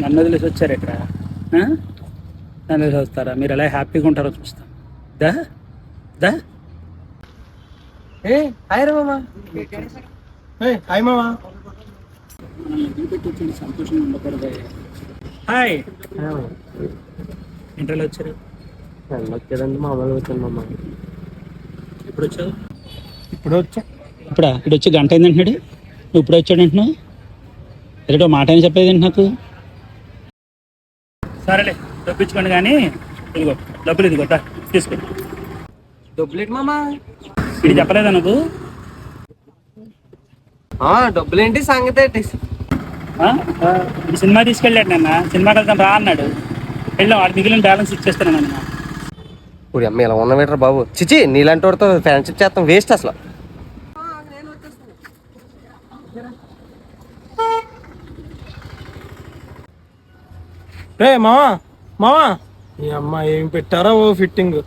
నన్ను వదిలేసి వచ్చారు ఇక్కడ? నన్ను వదిలేసి వస్తారా? మీరు ఎలా హ్యాపీగా ఉంటారో చూస్తాం. దా? దా? ఏ హాయ్ రా మామ. ఏ హాయ్ మామ. సంతోషంగా ఉండకూడదు హాయ్ ఇంటర్లో వచ్చారు. వచ్చేదండి మామూలుగా వచ్చాను మామ. ఎప్పుడు వచ్చావు ఇప్పుడు వచ్చా. ఇప్పుడా? ఇటు వచ్చి గంట అయింది అంటున్నాడు నువ్వు ఇప్పుడు వచ్చాడు అంటున్నావు ఎదుటో మాట అని చెప్పేది నాకు. సరేలే డబ్బించుకోండి కానీ ఇదిగో డబ్బులు ఇదిగో తీసుకో. డబ్బులేంటి మామ? ఇది చెప్పలేదా నువ్వు? డబ్బులేంటి సంగతి ఏంటి? ఆ? ఈ సినిమా తీసుకెళ్ళాడు నాన్న సినిమాకి వెళ్తాను రా అన్నాడు. వెళ్ళాం వాడు మిగిలిన బ్యాలెన్స్ ఇచ్చేస్తాను నాన్న. ఇప్పుడు అమ్మ ఇలా ఉన్న మీటర్ బాబు? చిచి నీలాంటి వాడితో ఫ్రెండ్షిప్ చేస్తాం వేస్ట్ అసలు. రే మావా మావా. ఈ అమ్మ ఏం పెట్టారా ఓ ఫిట్టింగ్?